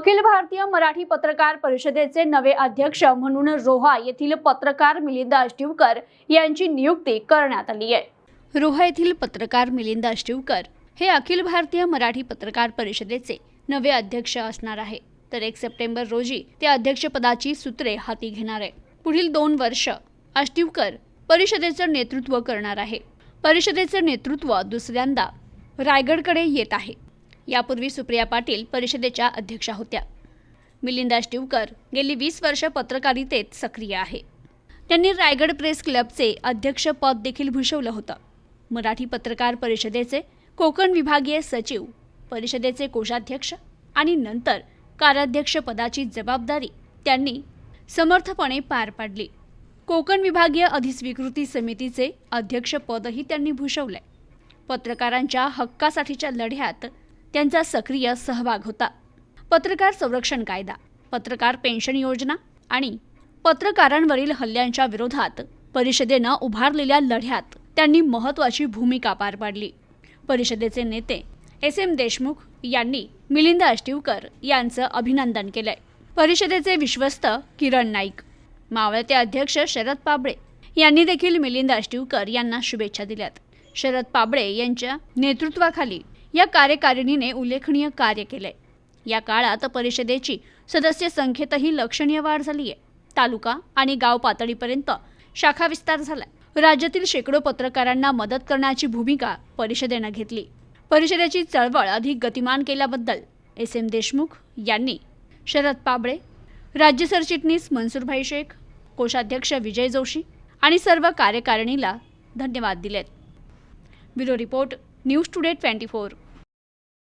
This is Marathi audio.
अखिल भारतीय मराठी पत्रकार परिषदेचे नवे अध्यक्ष म्हणून रोहा येथील पत्रकार मिलिंद अष्टिवकर यांची नियुक्ती करण्यात आली आहे. रोहा येथील पत्रकार मिलिंद अष्टिवकर हे अखिल भारतीय मराठी पत्रकार परिषदेचे नवे अध्यक्ष असणार आहे. तर एक सप्टेंबर रोजी ते अध्यक्षपदाची सूत्रे हाती घेणार आहे. पुढील दोन वर्ष अष्टिवकर परिषदेचं नेतृत्व करणार आहे. परिषदेचं नेतृत्व दुसऱ्यांदा रायगडकडे येत आहे. यापूर्वी सुप्रिया पाटील परिषदेच्या अध्यक्षा होत्या. मिलिंदा शिवकर गेली वीस वर्ष पत्रकारितेत सक्रिय आहे. त्यांनी रायगड प्रेस क्लबचे अध्यक्षपद देखील भूषवलं होतं. मराठी पत्रकार परिषदेचे कोकण विभागीय सचिव परिषदेचे कोषाध्यक्ष आणि नंतर कार्याध्यक्षपदाची जबाबदारी त्यांनी समर्थपणे पार पाडली. कोकण विभागीय अधिस्वीकृती समितीचे अध्यक्षपदही त्यांनी भूषवलंय. पत्रकारांच्या हक्कासाठीच्या लढ्यात त्यांचा सक्रिय सहभाग होता. पत्रकार संरक्षण कायदा पत्रकार पेन्शन योजना आणि पत्रकारांवरील हल्ल्यांच्या विरोधात परिषदेनं उभारलेल्या लढ्यात त्यांनी महत्त्वाची भूमिका पार पाडली. परिषदेचे नेते एस एम देशमुख यांनी मिलिंद अष्टिवकर यांचं अभिनंदन केलंय. परिषदेचे विश्वस्त किरण नाईक मावळते अध्यक्ष शरद पाबळे यांनी देखील मिलिंद अष्टिवकर यांना शुभेच्छा दिल्यात. शरद पाबळे यांच्या नेतृत्वाखाली या कार्यकारिणीने उल्लेखनीय कार्य केलंय. या काळात परिषदेची सदस्य संख्येतही लक्षणीय वाढ झाली आहे तालुका आणि गाव पातळीपर्यंत शाखा विस्तार झालाय. राज्यातील शेकडो पत्रकारांना मदत करण्याची भूमिका परिषदेनं घेतली. परिषदेची चळवळ अधिक गतिमान केल्याबद्दल एस एम देशमुख यांनी शरद पाबळे राज्य सरचिटणीस मनसूरभाई शेख कोषाध्यक्ष विजय जोशी आणि सर्व कार्यकारिणीला धन्यवाद दिलेत. Bureau report news today twenty four